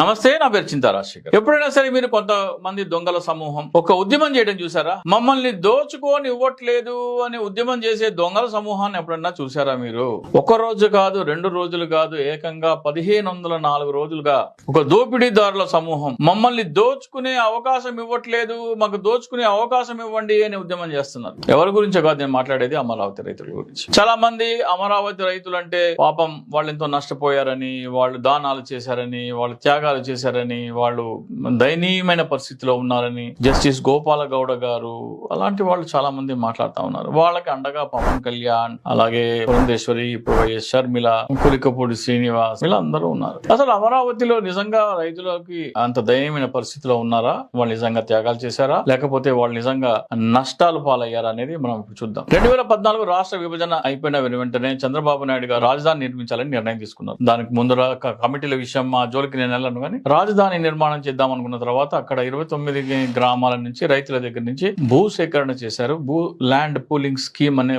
నమస్తే నా పేరు చింతా రాజశేఖర్. ఎప్పుడైనా సరే మీరు కొంతమంది దొంగల సమూహం. ఒక ఉద్యమం చేయడం చూసారా? మమ్మల్ని దోచుకొని ఇవ్వట్లేదు అని ఉద్యమం చేసే దొంగల సమూహాన్ని ఎప్పుడన్నా చూసారా మీరు? ఒక రోజు కాదు రెండు రోజులు కాదు ఏకంగా పదిహేను వందల నాలుగు రోజులుగా ఒక దోపిడీదారుల సమూహం మమ్మల్ని దోచుకునే అవకాశం ఇవ్వట్లేదు మాకు దోచుకునే అవకాశం ఇవ్వండి అని ఉద్యమం చేస్తున్నారు. ఎవరి గురించో కాదు నేను మాట్లాడేది అమరావతి రైతుల గురించి. చాలా మంది అమరావతి రైతులు అంటే పాపం వాళ్ళు ఎంతో నష్టపోయారని వాళ్ళు దానాలు చేశారని వాళ్ళు త్యాగాలు చేశారని వాళ్ళు దయనీయమైన పరిస్థితిలో ఉన్నారని జస్టిస్ గోపాల గౌడ గారు అలాంటి వాళ్ళు చాలా మంది మాట్లాడుతూ ఉన్నారు. వాళ్ళకి అండగా పవన్ కళ్యాణ్ అలాగే పురంధేశ్వరి ఇప్పుడు వైఎస్ షర్మిల కులికపూడి శ్రీనివాస్ వీళ్ళందరూ ఉన్నారు. అసలు అమరావతిలో నిజంగా రైతులకి అంత దయనీయమైన పరిస్థితిలో ఉన్నారా? వాళ్ళు నిజంగా త్యాగాలు చేశారా? లేకపోతే వాళ్ళు నిజంగా నష్టాలు పాలయ్యారా అనేది మనం ఇప్పుడు చూద్దాం. రెండు వేల పద్నాలుగు రాష్ట్ర విభజన అయిపోయిన వెంటనే చంద్రబాబు నాయుడు గారు రాజధాని నిర్మించాలని నిర్ణయం తీసుకున్నారు. దానికి ముందు కమిటీల విషయం మా జోలికి నేను వెళ్ళను కానీ రాజధాని నిర్మాణం చేద్దాం అనుకున్న తర్వాత అక్కడ ఇరవై తొమ్మిది గ్రామాల నుంచి రైతుల దగ్గర నుంచి భూ సేకరణ చేశారు. భూ ల్యాండ్ పూలింగ్ స్కీమ్ అనే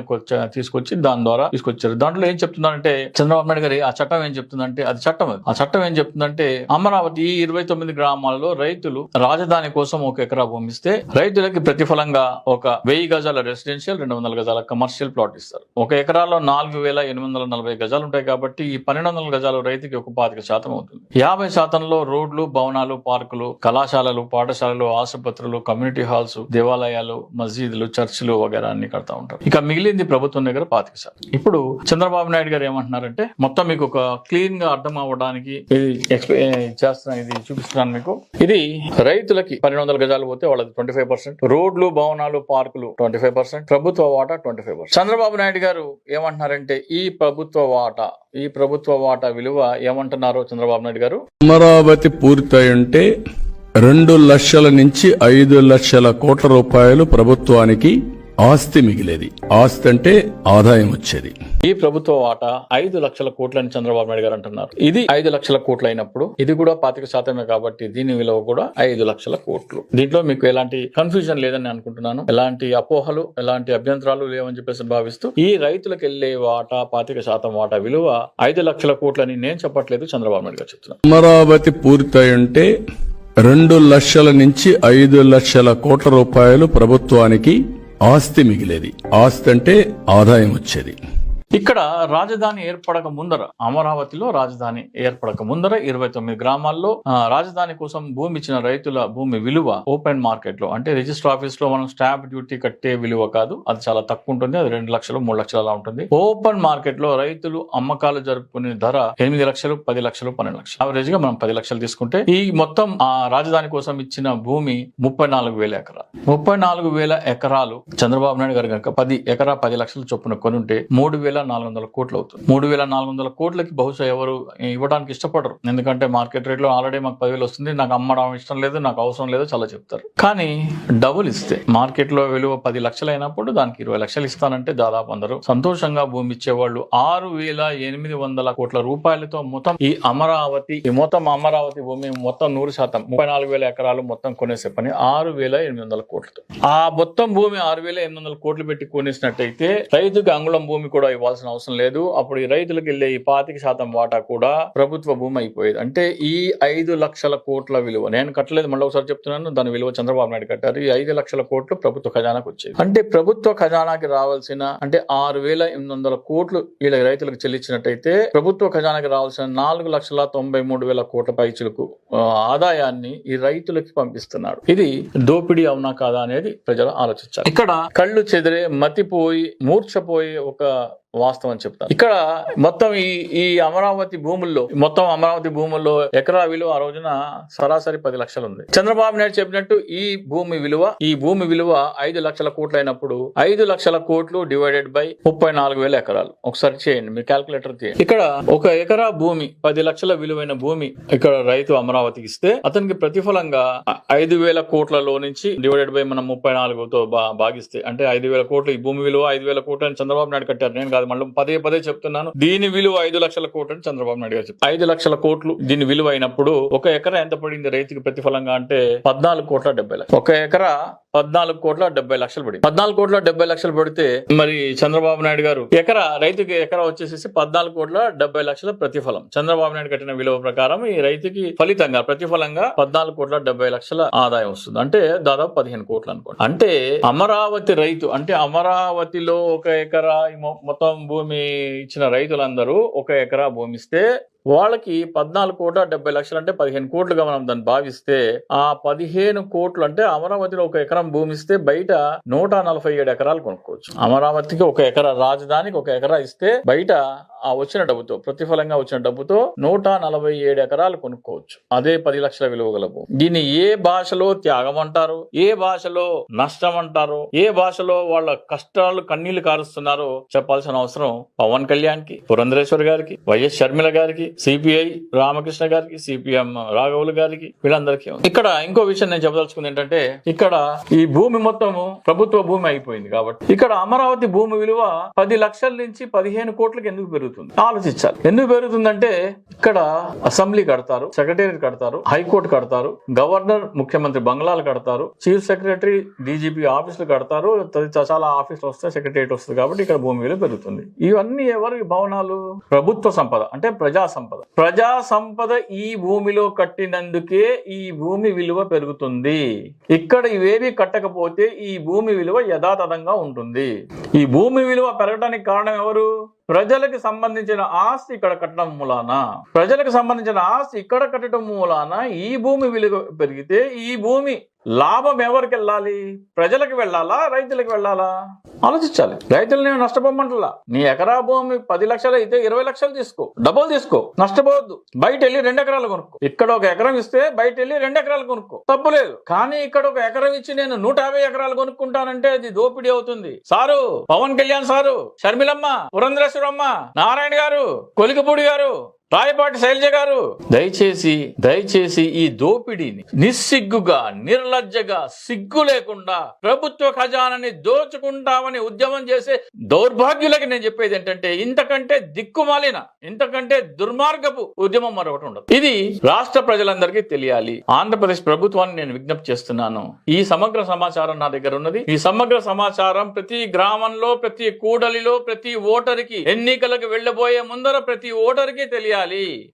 తీసుకొచ్చి దాని ద్వారా తీసుకొచ్చారు. దాంట్లో ఏం చెప్తున్నారంటే చంద్రబాబు నాయుడు గారి ఆ చట్టం ఏం చెప్తుందంటే అది చట్టం అది. ఆ చట్టం ఏం చెప్తుందంటే అమరావతి ఈ ఇరవై తొమ్మిది గ్రామాలలో రైతులు రాజధాని కోసం ఒక ఎకరా భూమి ఇస్తే రైతులకి ప్రతిఫలంగా ఒక వెయ్యి గజాల రెసిడెన్షియల్ రెండు వందల గజాల కమర్షియల్ ప్లాట్ ఇస్తారు. ఒక ఎకరాలో నాలుగు వేల ఎనిమిది వందల నలభై గజాలు ఉంటాయి కాబట్టి ఈ పన్నెండు వందల గజాలు రైతుకి ఒక పాతిక శాతం అవుతుంది. యాభై శాతం శాతంలో రోడ్లు భవనాలు పార్కులు కళాశాలలు పాఠశాలలు ఆసుపత్రులు కమ్యూనిటీ హాల్స్ దేవాలయాలు మసీదులు చర్చిలు వగేరా అన్ని కడతా ఉంటారు. ఇక మిగిలింది ప్రభుత్వం దగ్గర పాతిక సార్ ఇప్పుడు చంద్రబాబు నాయుడు గారు ఏమంటున్నారంటే మొత్తం మీకు ఒక క్లీన్గా అర్థం అవ్వడానికి ఇది చేస్తున్నాను ఇది చూపిస్తున్నాను మీకు. ఇది రైతులకి పన్నెండు వందల గజాలు పోతే వాళ్ళది ట్వంటీ ఫైవ్ పర్సెంట్ రోడ్లు భవనాలు పార్కులు ట్వంటీ ఫైవ్ పర్సెంట్ ప్రభుత్వ వాటా twenty five percent Chandrababu Naidu గారు ఏమంటున్నారంటే ఈ ప్రభుత్వ వాటా ఈ ప్రభుత్వ వాటా విలువ ఏమంటున్నారు చంద్రబాబు నాయుడు గారు? అమరావతి పూర్తయింటే రెండు లక్షల నుంచి ఐదు లక్షల కోట్ల రూపాయలు ప్రభుత్వానికి ఆస్తి మిగిలేది. ఆస్తి అంటే ఆదాయం వచ్చేది. ఈ ప్రభుత్వ వాటా ఐదు లక్షల కోట్లని చంద్రబాబు నాయుడు గారు అంటున్నారు. ఇది ఐదు లక్షల కోట్లు అయినప్పుడు ఇది కూడా పాతిక శాతమే కాబట్టి దీని విలువ కూడా ఐదు లక్షల కోట్లు. దీంట్లో మీకు ఎలాంటి కన్ఫ్యూజన్ లేదని నేను అనుకుంటున్నాను. ఎలాంటి అపోహలు ఎలాంటి అభ్యంతరాలు లేవని చెప్పేసి భావిస్తూ ఈ రైతులకు వెళ్ళే వాటా పాతిక శాతం వాటా విలువ ఐదు లక్షల కోట్లని నేను చెప్పట్లేదు చంద్రబాబు నాయుడు గారు చెప్తున్నాను అమరావతి పూర్తయి ఉంటే రెండు లక్షల నుంచి ఐదు లక్షల కోట్ల రూపాయలు ప్రభుత్వానికి ఆస్తి మిగిలేది. ఆస్తి అంటే ఆదాయం వచ్చేది. ఇక్కడ రాజధాని ఏర్పడక ముందర అమరావతిలో రాజధాని ఏర్పడక ముందర ఇరవై తొమ్మిది గ్రామాల్లో రాజధాని కోసం భూమి ఇచ్చిన రైతుల భూమి విలువ ఓపెన్ మార్కెట్లో అంటే రిజిస్టర్ ఆఫీస్లో మనం స్టాంప్ డ్యూటీ కట్టే విలువ కాదు అది చాలా తక్కువ ఉంటుంది అది రెండు లక్షలు మూడు లక్షలు అలా ఉంటుంది. ఓపెన్ మార్కెట్లో రైతులు అమ్మకాలు జరుపుకునే ధర ఎనిమిది లక్షలు పది లక్షలు పన్నెండు లక్షలు. యావరేజ్గా మనం పది లక్షలు తీసుకుంటే ఈ మొత్తం ఆ రాజధాని కోసం ఇచ్చిన భూమి ముప్పై నాలుగు వేల ఎకరాలు. ముప్పై నాలుగు వేల ఎకరాలు చంద్రబాబు నాయుడు గారు కనుక పది ఎకరా పది లక్షలు చొప్పున కొనుంటే మూడు వేల నాలుగు వందల కోట్లు అవుతుంది. మూడు వేల నాలుగు వందల కోట్లకి బహుశా ఎవరు ఇవ్వడానికి ఇష్టపడరు. ఎందుకంటే మార్కెట్ రేట్లో ఆల్రెడీ మాకు పదివేలు వస్తుంది. నాకు అమ్మడం ఇష్టం లేదు నాకు అవసరం లేదు చాలా చెప్తారు. కానీ డబుల్ ఇస్తే మార్కెట్లో విలువ పది లక్షలు అయినప్పుడు దానికి ఇరవై లక్షలు ఇస్తానంటే దాదాపు అందరూ సంతోషంగా భూమి ఇచ్చేవాళ్ళు ఆరు వేల ఎనిమిది వందల కోట్ల రూపాయలతో మొత్తం ఈ అమరావతి ఈ మొత్తం అమరావతి భూమి మొత్తం నూరు శాతం ముప్పై నాలుగు వేల ఎకరాలు మొత్తం కొనేసే పని ఆరు వేల ఎనిమిది వందల కోట్లతో. ఆ మొత్తం భూమి ఆరు వేల ఎనిమిది వందల కోట్లు పెట్టి కొనేసినట్టయితే రైతుకి అంగుళం భూమి కూడా ఇవ్వాల్సిన అవసరం లేదు. అప్పుడు ఈ రైతులకు వెళ్ళే ఈ పాతిక శాతం వాటా కూడా ప్రభుత్వ భూమి అయిపోయేది. అంటే ఈ ఐదు లక్షల కోట్ల విలువ నేను కట్టలేదు మళ్ళీ ఒకసారి చెప్తున్నాను దాని విలువ చంద్రబాబు నాయుడు కట్టారు. ఈ ఐదు లక్షల కోట్లు ప్రభుత్వ ఖజానాకు వచ్చేది అంటే ప్రభుత్వ ఖజానాకి రావాల్సిన అంటే ఆరు వేల ఎనిమిది వందల కోట్లు వీళ్ళ రైతులకు చెల్లించినట్టయితే ప్రభుత్వ ఖజానాకి రావాల్సిన నాలుగు లక్షల తొంభై మూడు వేల కోట్ల పైచులకు ఆదాయాన్ని ఈ రైతులకి పంపిస్తున్నాడు ఇది దోపిడీ అవునా కాదా అనేది ప్రజలు ఆలోచించాలి. ఇక్కడ కళ్ళు చెదిరే మతిపోయి మూర్చపోయే ఒక వాస్తవం చెప్తాను. ఇక్కడ మొత్తం ఈ ఈ అమరావతి భూముల్లో మొత్తం అమరావతి భూముల్లో ఎకరా విలువ ఆ రోజున సరాసరి పది లక్షలు ఉంది చంద్రబాబు నాయుడు చెప్పినట్టు ఈ భూమి విలువ ఈ భూమి విలువ ఐదు లక్షల కోట్లు అయినప్పుడు ఐదు లక్షల కోట్లు డివైడెడ్ బై ముప్పై నాలుగు వేల ఎకరాలు. ఒకసారి చేయండి మీరు క్యాల్కులేటర్ చేయండి ఇక్కడ ఒక ఎకరా భూమి పది లక్షల విలువైన భూమి ఇక్కడ రైతు అమరావతికి ఇస్తే అతనికి ప్రతిఫలంగా ఐదు వేల కోట్లలో నుంచి డివైడెడ్ బై మనం ముప్పై నాలుగుతో బా- భాగిస్తే అంటే ఐదు వేల కోట్లు ఈ భూమి విలువ ఐదు వేల కోట్లు అని చంద్రబాబు నాయుడు కట్టారు. నేను కాదు మళ్ళీ పదే పదే చెప్తున్నాను. దీని విలువ ఐదు లక్షల కోట్లు అని చంద్రబాబు నాయుడు గారు చెప్పారు ఐదు లక్షల కోట్లు దీని విలువ అయినప్పుడు ఒక ఎకరా ఎంత పడింది రైతుకి ప్రతిఫలంగా అంటే పద్నాలుగు కోట్ల డెబ్బై లక్షలు. ఒక ఎకరా పద్నాలుగు కోట్ల డెబ్బై లక్షలు పడింది. పద్నాలుగు కోట్ల డెబ్బై లక్షలు పడితే మరి చంద్రబాబు నాయుడు గారు ఎకరా రైతుకి ఎకరా వచ్చేసేసి పద్నాలుగు కోట్ల డెబ్బై లక్షల ప్రతిఫలం. చంద్రబాబు నాయుడు కట్టిన విలువ ప్రకారం ఈ రైతుకి ఫలితంగా ప్రతిఫలంగా పద్నాలుగు కోట్ల డెబ్బై లక్షల ఆదాయం వస్తుంది. అంటే దాదాపు పదిహేను కోట్లు అనుకోండి. అంటే అమరావతి రైతు అంటే అమరావతిలో ఒక ఎకరా మొ- మొత్తం భూమి ఇచ్చిన రైతులందరూ ఒక ఎకరా భూమిస్తే వాళ్ళకి పద్నాలుగు కోట్ల డెబ్బై లక్షలు అంటే పదిహేను కోట్లుగా మనం దాన్ని భావిస్తే ఆ పదిహేను కోట్లు అంటే అమరావతిలో ఒక ఎకరం భూమి ఇస్తే బయట నూట నలభై ఏడు ఎకరాలు కొనుక్కోవచ్చు. అమరావతికి ఒక ఎకరా రాజధానికి ఒక ఎకరా ఇస్తే బయట ఆ వచ్చిన డబ్బుతో ప్రతిఫలంగా వచ్చిన డబ్బుతో నూట నలభై ఏడు ఎకరాలు కొనుక్కోవచ్చు. అదే పది లక్షల విలువ గల భూమి. దీన్ని ఏ భాషలో త్యాగం అంటారు ఏ భాషలో నష్టం అంటారు ఏ భాషలో వాళ్ళ కష్టాలు కన్నీళ్ళు కారుస్తున్నారో చెప్పాల్సిన అవసరం పవన్ కళ్యాణ్కి పురంధరేశ్వర్ గారికి వైఎస్ షర్మిల గారికి సిపిఐ రామకృష్ణ గారికి సిపిఎం రాఘవులు గారికి వీళ్ళందరికీ ఇక్కడ ఇంకో విషయం నేను చెప్పదలుచుకుంది ఏంటంటే ఇక్కడ ఈ భూమి మొత్తము ప్రభుత్వ భూమి అయిపోయింది కాబట్టి. ఇక్కడ అమరావతి భూమి విలువ పది లక్షల నుంచి పదిహేను కోట్లకి ఎందుకు పెరుగుతుంది? ఆలోచించాలి. ఎందుకు పెరుగుతుందంటే ఇక్కడ అసెంబ్లీ కడతారు సెక్రటేరియట్ కడతారు హైకోర్టు కడతారు గవర్నర్ ముఖ్యమంత్రి బంగ్లాలు కడతారు చీఫ్ సెక్రటరీ డీజీపీ ఆఫీసులు కడతారు చాలా ఆఫీసులు వస్తాయి సెక్రటేరియట్ వస్తుంది కాబట్టి ఇక్కడ భూమి విలువ పెరుగుతుంది. ఇవన్నీ ఎవరి భవనాలు? ప్రభుత్వ సంపద అంటే ప్రజా సంపద. ప్రజా సంపద ఈ భూమిలో కట్టినందుకే ఈ భూమి విలువ పెరుగుతుంది. ఇక్కడ ఇవేవి కట్టకపోతే ఈ భూమి విలువ యథాతథంగా ఉంటుంది. ఈ భూమి విలువ పెరగడానికి కారణం ఎవరు? ప్రజలకు సంబంధించిన ఆస్తి ఇక్కడ కట్టడం మూలాన. ప్రజలకు సంబంధించిన ఆస్తి ఇక్కడ కట్టడం మూలాన ఈ భూమి విలువ పెరిగితే ఈ భూమి లాభం ఎవరికి వెళ్ళాలి? ప్రజలకు వెళ్ళాలా? రైతులకు వెళ్ళాలా? ఆలోచించాలి. రైతులు నేను నష్టపోమంటలా. నీ ఎకరా భూమి పది లక్షలు అయితే ఇరవై లక్షలు తీసుకో. డబ్బులు తీసుకో. నష్టపోవద్దు. బయట వెళ్ళి రెండు ఎకరాలు కొనుక్కో. ఇక్కడ ఒక ఎకరం ఇస్తే బయట వెళ్ళి రెండు ఎకరాలు కొనుక్కో. తప్పులేదు కానీ ఇక్కడ ఒక ఎకరం ఇచ్చి నేను నూట యాభై ఎకరాలు కొనుక్కుంటానంటే అది దోపిడీ అవుతుంది. సారు పవన్ కళ్యాణ్ సారు షర్మిలమ్మ పురంధరేశ్వరమ్మ నారాయణ గారు కొలికపూడి గారు రాయపాటి శైలజ గారు దయచేసి దయచేసి ఈ దోపిడీని నిస్సిగ్గుగా నిర్లజ్జగా సిగ్గు లేకుండా ప్రభుత్వ ఖజానాని దోచుకుంటామని ఉద్యమం చేసే దౌర్భాగ్యులకి నేను చెప్పేది ఏంటంటే ఇంతకంటే దిక్కుమాలిన ఇంతకంటే దుర్మార్గపు ఉద్యమం మరొకటి ఉండదు. ఇది రాష్ట్ర ప్రజలందరికీ తెలియాలి. ఆంధ్రప్రదేశ్ ప్రభుత్వాన్ని నేను విజ్ఞప్తి చేస్తున్నాను. ఈ సమగ్ర సమాచారం నా దగ్గర ఉన్నది. ఈ సమగ్ర సమాచారం ప్రతి గ్రామంలో ప్రతి కూడలిలో ప్రతి ఓటరికి ఎన్నికలకు వెళ్ళబోయే ముందర ప్రతి ఓటరికి తెలియాలి.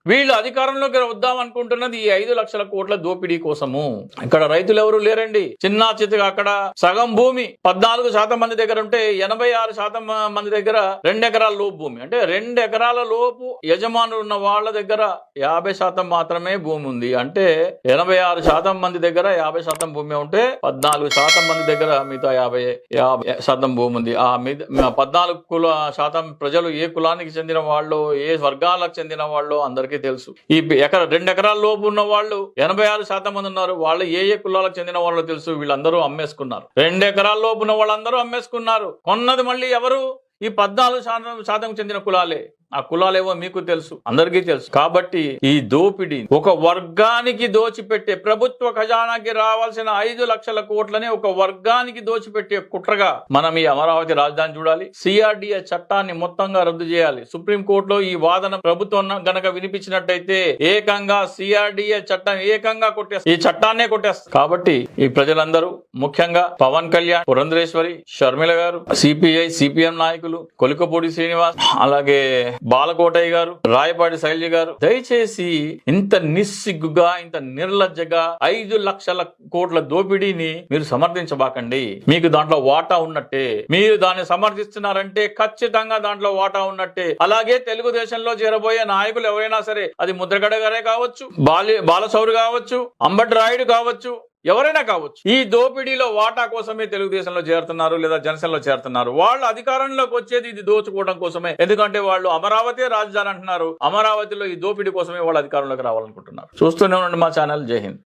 వీళ్ళు అధికారంలోకి వద్దాం అనుకుంటున్నది ఈ ఐదు లక్షల కోట్ల దోపిడీ కోసము. ఇక్కడ రైతులు ఎవరు లేరండి. చిన్న చిత్తగా అక్కడ సగం భూమి పద్నాలుగు శాతం మంది దగ్గర ఉంటే ఎనభై ఆరు శాతం మంది దగ్గర రెండు ఎకరాల లోపు భూమి. అంటే రెండు ఎకరాల లోపు యజమానులు ఉన్న వాళ్ళ దగ్గర యాభై శాతం మాత్రమే భూమి ఉంది. అంటే ఎనభై ఆరు శాతం మంది దగ్గర యాభై శాతం భూమి ఉంటే పద్నాలుగు శాతం మంది దగ్గర మిగతా యాభై యాభై శాతం భూమి ఉంది. ఆ మీద పద్నాలుగు కుల శాతం ప్రజలు ఏ కులానికి చెందిన వాళ్ళు ఏ వర్గాలకు చెందిన వాళ్ళు అందరికీ తెలుసు. ఈ ఎకర రెండు ఎకరాల లోపు ఉన్న వాళ్ళు ఎనభై ఆరు శాతం మంది ఉన్నారు. వాళ్ళు ఏ ఏ కులాలకు చెందిన వాళ్ళు తెలుసు. వీళ్ళందరూ అమ్మేసుకున్నారు. రెండు ఎకరాల లోపు ఉన్న వాళ్ళందరూ అమ్మేసుకున్నారు. కొన్నది మళ్ళీ ఎవరు? ఈ పద్నాలుగు శాతం శాతం చెందిన కులాలే. ఆ కులాలేవో మీకు తెలుసు అందరికీ తెలుసు. కాబట్టి ఈ దోపిడీ ఒక వర్గానికి దోచిపెట్టే ప్రభుత్వ ఖజానాకి రావాల్సిన ఐదు లక్షల కోట్లనే ఒక వర్గానికి దోచిపెట్టే కుట్రగా మనం ఈ అమరావతి రాజధాని చూడాలి. సిఆర్డిఏ చట్టాన్ని మొత్తంగా రద్దు చేయాలి. సుప్రీం కోర్టులో ఈ వాదన ప్రభుత్వం గనక వినిపించినట్టయితే ఏకంగా సిఆర్డిఏ చట్టం ఏకంగా కొట్టేస్తారు ఈ చట్టాన్నే కొట్టేస్తారు కాబట్టి ఈ ప్రజలందరూ ముఖ్యంగా పవన్ కళ్యాణ్ పురంధరేశ్వరి షర్మిల గారు సిపిఐ సిపిఎం నాయకులు కొలికపూడి శ్రీనివాస్ అలాగే బాలకోటయ్య గారు రాయపాటి శైలజ గారు దయచేసి ఇంత నిస్సిగ్గుగా ఇంత నిర్లజ్జగా ఐదు లక్షల కోట్ల దోపిడీని మీరు సమర్థించబాకండి. మీకు దాంట్లో వాటా ఉన్నట్టే. మీరు దాన్ని సమర్థిస్తున్నారంటే ఖచ్చితంగా దాంట్లో వాటా ఉన్నట్టే. అలాగే తెలుగుదేశంలో చేరబోయే నాయకులు ఎవరైనా సరే అది ముద్రగడ గారే కావచ్చు బాలి బాలసౌరు కావచ్చు అంబటి రాయుడు కావచ్చు ఎవరైనా కావచ్చు. ఈ దోపిడీలో వాటా కోసమే తెలుగుదేశంలో చేరుతున్నారు లేదా జనసేనలో చేరుతున్నారు. వాళ్ళు అధికారంలోకి వచ్చేది ఇది దోచుకోవడం కోసమే. ఎందుకంటే వాళ్ళు అమరావతి రాజధాని అంటున్నారు. అమరావతిలో ఈ దోపిడీ కోసమే వాళ్ళు అధికారంలోకి రావాలనుకుంటున్నారు. చూస్తూనే ఉండండి మా ఛానల్. జై హింద్.